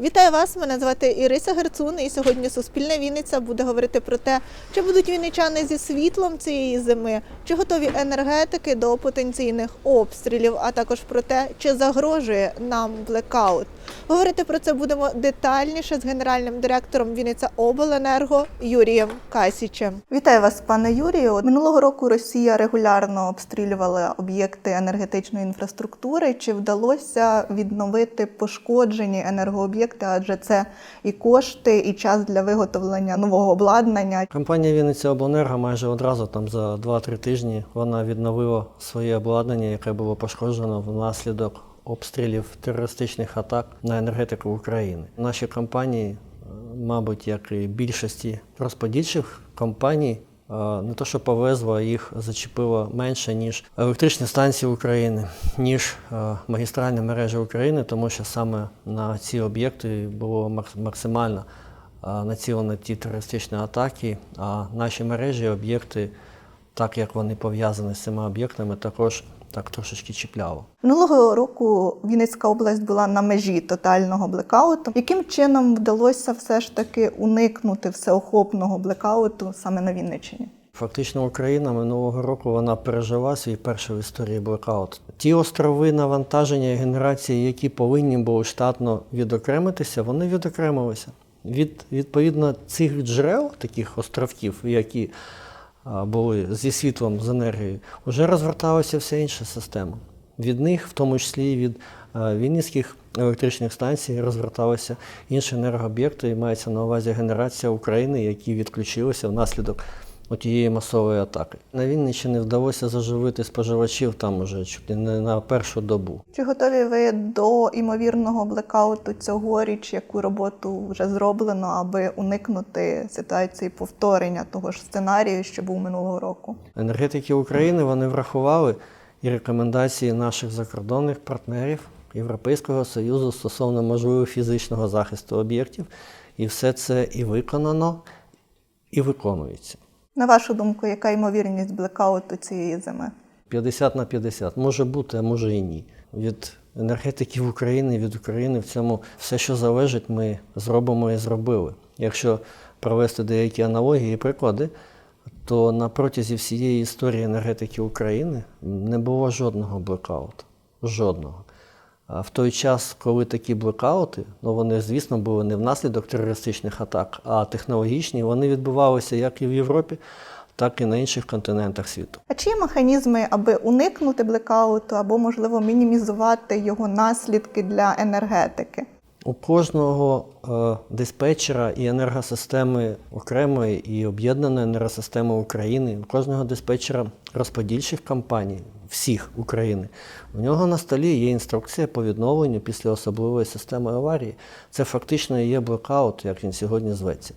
Вітаю вас! Мене звати Ірися Герцун, і сьогодні Суспільна Вінниця буде говорити про те, чи будуть вінничани зі світлом цієї зими, чи готові енергетики до потенційних обстрілів, а також про те, чи загрожує нам блекаут. Говорити про це будемо детальніше з генеральним директором Вінниця Обленерго Юрієм Касічем. Вітаю вас, пане Юрію. Минулого року Росія регулярно обстрілювала об'єкти енергетичної інфраструктури. Чи вдалося відновити пошкоджені енергооб'єкти? Адже це і кошти, і час для виготовлення нового обладнання. Компанія Вінниця Обленерго майже одразу там за 2-3 тижні вона відновила своє обладнання, яке було пошкоджено внаслідок обстрілів терористичних атак на енергетику України. Наші компанії, е, мабуть, як і більшості розподільчих компаній, е, не то, що повезло, їх зачепило менше, ніж електричні станції України, ніж е, магістральні мережі України, тому що саме на ці об'єкти було максимально націлені ті терористичні атаки, а наші мережі, об'єкти, так як вони пов'язані з цими об'єктами, також так трошечки чіпляло. Минулого року Вінницька область була на межі тотального блекауту. Яким чином вдалося все ж таки уникнути всеохопного блекауту саме на Вінниччині? Фактично Україна минулого року вона пережила свій перший в історії блекаут. Ті острови навантаження і генерації, які повинні були штатно відокремитися, вони відокремилися. Від відповідно цих джерел, таких островків, які були зі світлом, з енергією, вже розверталася вся інша система. Від них, в тому числі і від вінницьких електричних станцій, розверталися інші енергооб'єкти, і мається на увазі генерація України, які відключилися внаслідок тієї масової атаки. На Вінниччині вдалося заживити споживачів там уже чуть не на першу добу. Чи готові ви до імовірного блекауту цьогоріч? Яку роботу вже зроблено, аби уникнути ситуації повторення того ж сценарію, що був минулого року? Енергетики України вони врахували і рекомендації наших закордонних партнерів Європейського Союзу стосовно можливого фізичного захисту об'єктів, і все це і виконано, і виконується. На вашу думку, яка ймовірність блекауту цієї зими? 50 на 50. Може бути, а може і ні. Від енергетиків України, від України в цьому все, що залежить, ми зробимо і зробили. Якщо провести деякі аналогії і приклади, то на протязі всієї історії енергетики України не було жодного блекауту. Жодного. В той час, коли такі блекаути, ну вони, звісно, були не внаслідок терористичних атак, а технологічні, вони відбувалися як і в Європі, так і на інших континентах світу. А чи є механізми, аби уникнути блекауту або, можливо, мінімізувати його наслідки для енергетики? У кожного е, диспетчера і енергосистеми окремої і об'єднаної енергосистеми України, у кожного диспетчера розподільчих компаній, всіх України, у нього на столі є інструкція по відновленню після особливої системи аварії. Це фактично є блокаут, як він сьогодні зветься.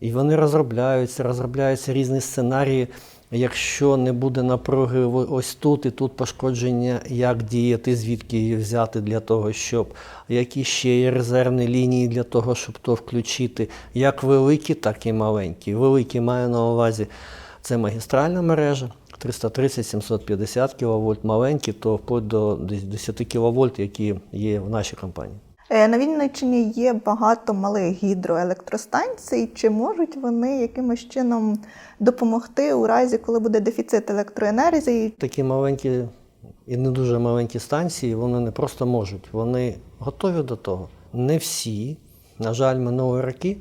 І вони розробляються, розробляються різні сценарії. Якщо не буде напруги ось тут і тут пошкодження, як діяти, звідки її взяти для того, щоб які ще є резервні лінії для того, щоб то включити, як великі, так і маленькі. Великі маю на увазі це магістральна мережа 330-750 кВт, маленькі, то вплоть до десь 10 кВт, які є в нашій компанії. Е, На Вінниччині є багато малих гідроелектростанцій. Чи можуть вони якимось чином допомогти у разі, коли буде дефіцит електроенергії? Такі маленькі і не дуже маленькі станції, вони не просто можуть, вони готові до того. Не всі, на жаль, минулі роки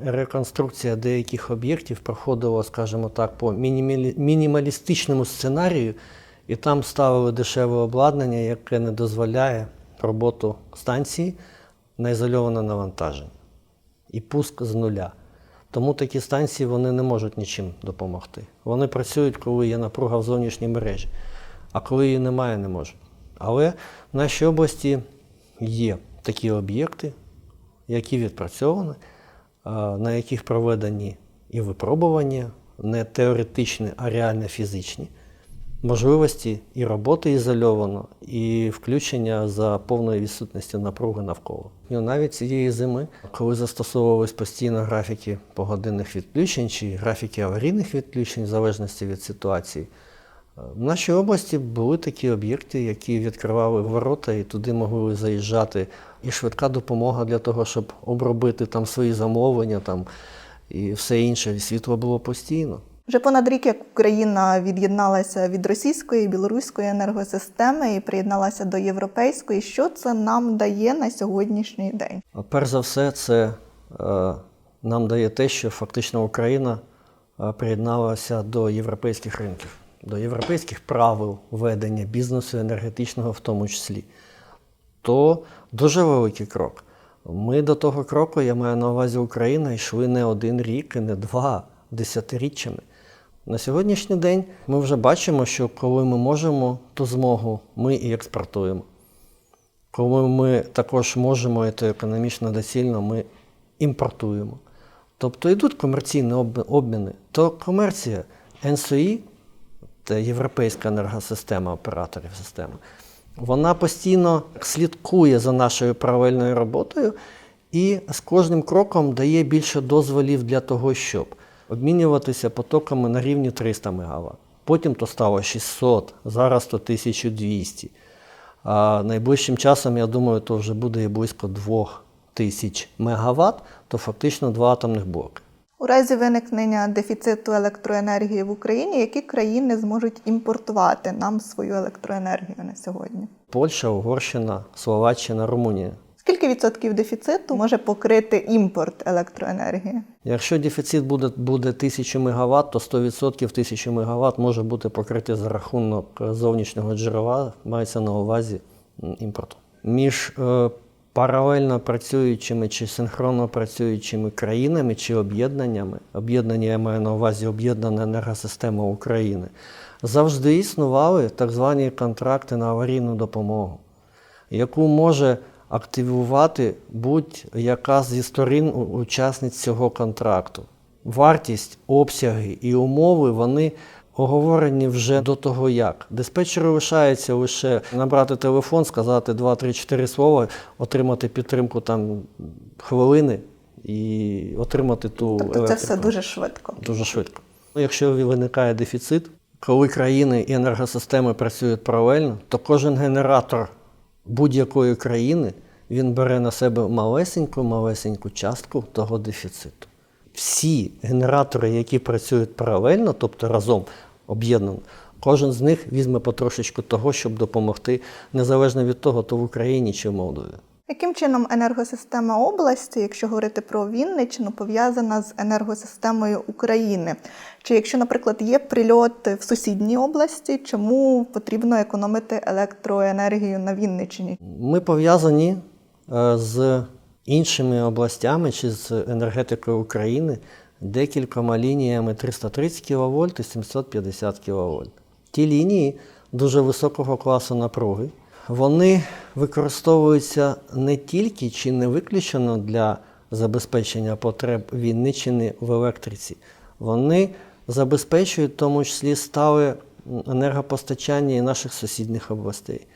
реконструкція деяких об'єктів проходила, скажімо так, по мінімалістичному сценарію, і там ставили дешеве обладнання, яке не дозволяє роботу станції на ізольоване навантаження і пуск з нуля. Тому такі станції вони не можуть нічим допомогти. Вони працюють, коли є напруга в зовнішній мережі, а коли її немає, не можуть. Але в нашій області є такі об'єкти, які відпрацьовані, на яких проведені і випробування, не теоретичні, а реально фізичні можливості і роботи ізольовано, і включення за повної відсутності напруги навколо. І навіть цієї зими, коли застосовувались постійно графіки погодинних відключень чи графіки аварійних відключень, в залежності від ситуації, В нашій області були такі об'єкти, які відкривали ворота, і туди могли заїжджати і швидка допомога для того, щоб обробити там свої замовлення там, і все інше. І світло було постійно. Вже понад рік, як Україна від'єдналася від російської і білоруської енергосистеми і приєдналася до європейської. Що це нам дає на сьогоднішній день? А Перш за все, це е, нам дає те, що фактично Україна е, приєдналася до європейських ринків, до європейських правил ведення бізнесу енергетичного в тому числі. То дуже великий крок. Ми до того кроку, я маю на увазі Україна, йшли не один рік і не два десятиріччями. На сьогоднішній день ми вже бачимо, що коли ми можемо ту змогу, ми і експортуємо. Коли ми також можемо, і це економічно доцільно, ми імпортуємо. Тобто йдуть комерційні обміни, то комерція НСОІ, європейська енергосистема операторів системи, вона постійно слідкує за нашою паралельною роботою і з кожним кроком дає більше дозволів для того, щоб обмінюватися потоками на рівні 300 МВт. Потім то стало 600, зараз то 1200. А найближчим часом, я думаю, то вже буде близько 2000 МВт, то фактично два атомних блоки. У разі виникнення дефіциту електроенергії в Україні, які країни зможуть імпортувати нам свою електроенергію на сьогодні? Польща, Угорщина, Словаччина, Румунія. Скільки відсотків дефіциту може покрити імпорт електроенергії? Якщо дефіцит буде, буде 1000 МВт, то 100% 1000 МВт може бути покрити за рахунок е, зовнішнього джерела, мається на увазі імпорту. Між е, паралельно працюючими чи синхронно працюючими країнами чи об'єднаннями, об'єднання я маю на увазі об'єднана енергосистема України, завжди існували так звані контракти на аварійну допомогу яку може активувати будь-яка зі сторін учасниць цього контракту. Вартість, обсяги і умови вони оговорені вже до того як. Диспетчеру лишається лише набрати телефон, сказати 2-3-4 слова, отримати підтримку там хвилини і отримати ту Тобто це все дуже швидко. Дуже швидко. Ну, Якщо виникає дефіцит, коли країни і енергосистеми працюють паралельно, то кожен генератор будь-якої країни він бере на себе малесеньку, малесеньку частку того дефіциту. Всі генератори, які працюють паралельно, тобто разом об'єднано, кожен з них візьме потрошечку того, щоб допомогти, незалежно від того, то в Україні чи в Молдові. Яким чином енергосистема області, якщо говорити про Вінниччину, пов'язана з енергосистемою України? Чи якщо, наприклад, є прильот в сусідній області, чому потрібно економити електроенергію на Вінниччині? Ми пов'язані е, з іншими областями чи з енергетикою України декількома лініями 330 кВт і 750 кВт. Ті лінії дуже високого класу напруги. Вони використовуються не тільки чи не виключено для забезпечення потреб Вінниччини в електриці. Вони забезпечують в тому числі стале енергопостачання і наших сусідніх областей.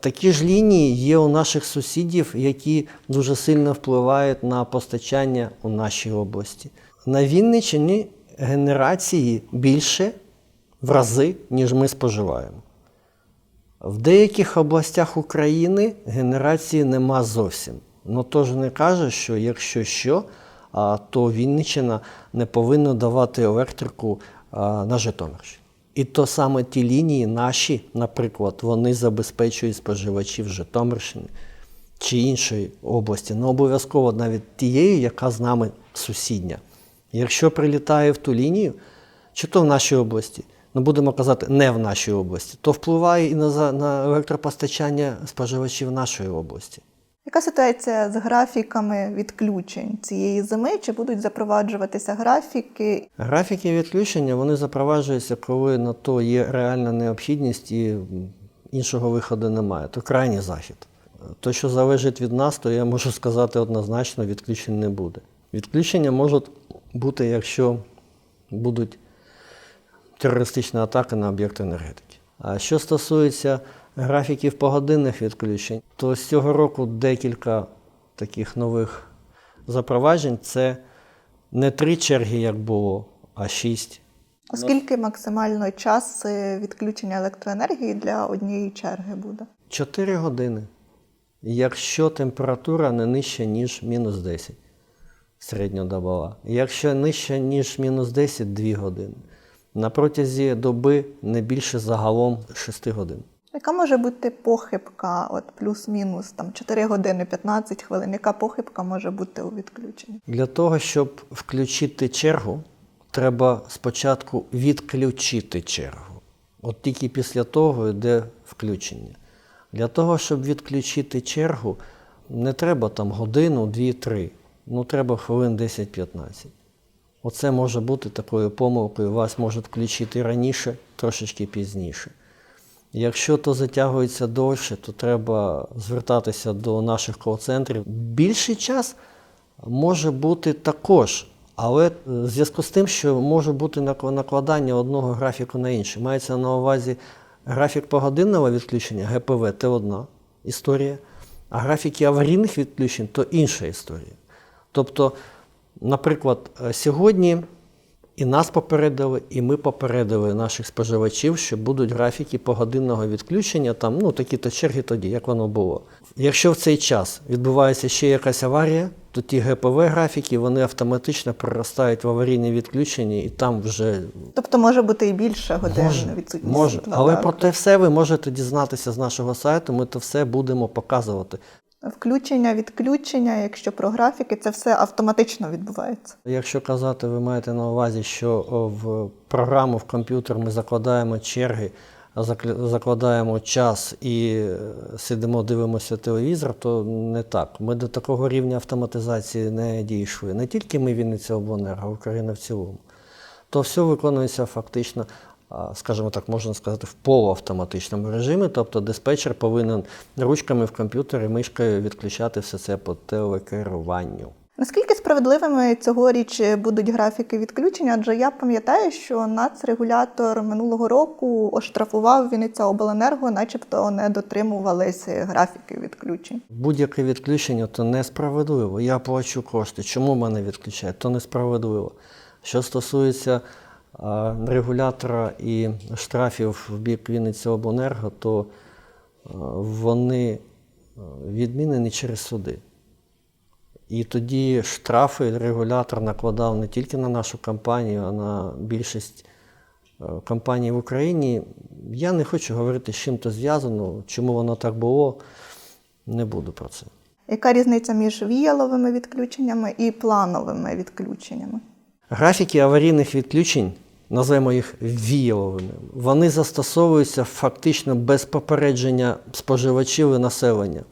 Такі ж лінії є у наших сусідів, які дуже сильно впливають на постачання у нашій області. На Вінниччині генерації більше в рази, ніж ми споживаємо. В деяких областях України генерації нема зовсім. Ну то ж не каже, що якщо що, то Вінниччина не повинна давати електрику на Житомирщині. І то саме ті лінії наші, наприклад, вони забезпечують споживачів Житомирщини чи іншої області, не обов'язково навіть тієї, яка з нами сусідня. Якщо прилітає в ту лінію, чи то в нашій області, ну будемо казати, не в нашій області, то впливає і на, на електропостачання споживачів нашої області. Яка ситуація з графіками відключень цієї зими? Чи будуть запроваджуватися графіки? Графіки відключення вони запроваджуються, коли на то є реальна необхідність і іншого виходу немає. То крайній захід. То, що залежить від нас, то я можу сказати однозначно, відключень не буде. Відключення можуть бути, якщо будуть терористичні атаки на об'єкти енергетики. А що стосується графіків погодинних відключень, то з цього року декілька таких нових запроваджень це не три черги, як було, а шість. Оскільки максимально час е, відключення електроенергії для однієї черги буде? 4 години. Якщо температура не нижча, ніж мінус 10 середньодобова. Якщо нижча, ніж мінус 10 2 години. На протязі доби не більше загалом 6 годин. Яка може бути похибка, от плюс-мінус там 4 години 15 хвилин? Яка похибка може бути у відключенні? Для того, щоб включити чергу, треба спочатку відключити чергу. От тільки після того йде включення. Для того, щоб відключити чергу, не треба там годину, дві, три. Ну, треба хвилин 10-15. Оце може бути такою помилкою. Вас можуть включити раніше, трошечки пізніше. Якщо то затягується довше, то треба звертатися до наших кол-центрів. Більший час може бути також, але е, в зв'язку з тим, що може бути накладання одного графіку на інший. Мається на увазі графік погодинного відключення ГПВ це одна історія, а графіки аварійних відключень то інша історія. Тобто, наприклад, е, сьогодні і нас попередили, і ми попередили наших споживачів, що будуть графіки погодинного відключення, там, ну, такі-то черги тоді, як воно було. Якщо в цей час відбувається ще якась аварія, то ті ГПВ графіки вони автоматично проростають в аварійне відключення, і там вже Тобто може бути і більше годин може, відсутність може. Але про те все ви можете дізнатися з нашого сайту. Ми то все будемо показувати. Включення, відключення, якщо про графіки, це все автоматично відбувається. Якщо казати, ви маєте на увазі, що в програму в комп'ютер ми закладаємо черги, закладаємо час і е, сидимо, дивимося телевізор, то не так. Ми до такого рівня автоматизації не дійшли. Не тільки ми Вінниця обленерго, Україна в цілому. То все виконується фактично, скажімо так, можна сказати, в полуавтоматичному режимі. Тобто диспетчер повинен ручками в комп'ютері, мишкою відключати все це по телекеруванню. Наскільки справедливими цьогоріч будуть графіки відключення? Адже я пам'ятаю, що нацрегулятор минулого року оштрафував Вінниця Обленерго, начебто не дотримувалися графіки відключень. Будь-яке відключення то несправедливо. Я плачу кошти. Чому мене відключають? То несправедливо. Що стосується регулятора і штрафів в бік Вінниці Обленерго, то вони а, відмінені через суди. І тоді штрафи регулятор накладав не тільки на нашу компанію, а на більшість е, компаній в Україні. Я не хочу говорити, з чим то зв'язано, чому воно так було. Не буду про це. Яка різниця між віяловими відключеннями і плановими відключеннями? Графіки аварійних відключень, назвемо їх віяловими, вони застосовуються фактично без попередження споживачів і населення.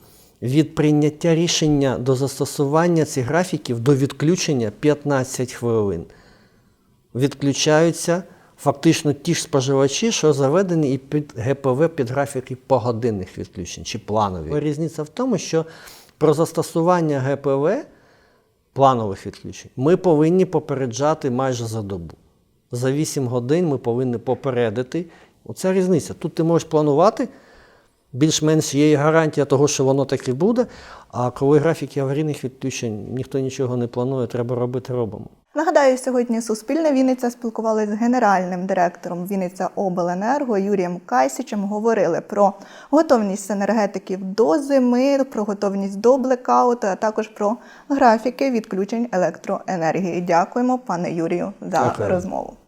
Від прийняття рішення до застосування цих графіків до відключення 15 хвилин. Відключаються фактично ті ж споживачі, що заведені і під ГПВ під графіки погодинних відключень чи планові. Різниця в тому, що про застосування ГПВ планових відключень ми повинні попереджати майже за добу. За 8 годин ми повинні попередити. Оця різниця. Тут ти можеш планувати, більш-менш є і гарантія того, що воно так і буде. А коли графіки аварійних відключень ніхто нічого не планує, треба робити, робимо. Нагадаю, сьогодні Суспільне Вінниця спілкувалися з генеральним директором Вінниця Обленерго Юрієм Кайсічем. Говорили про готовність енергетиків до зими, про готовність до блекауту, а також про графіки відключень електроенергії. Дякуємо, пане Юрію, за Дякую. розмову.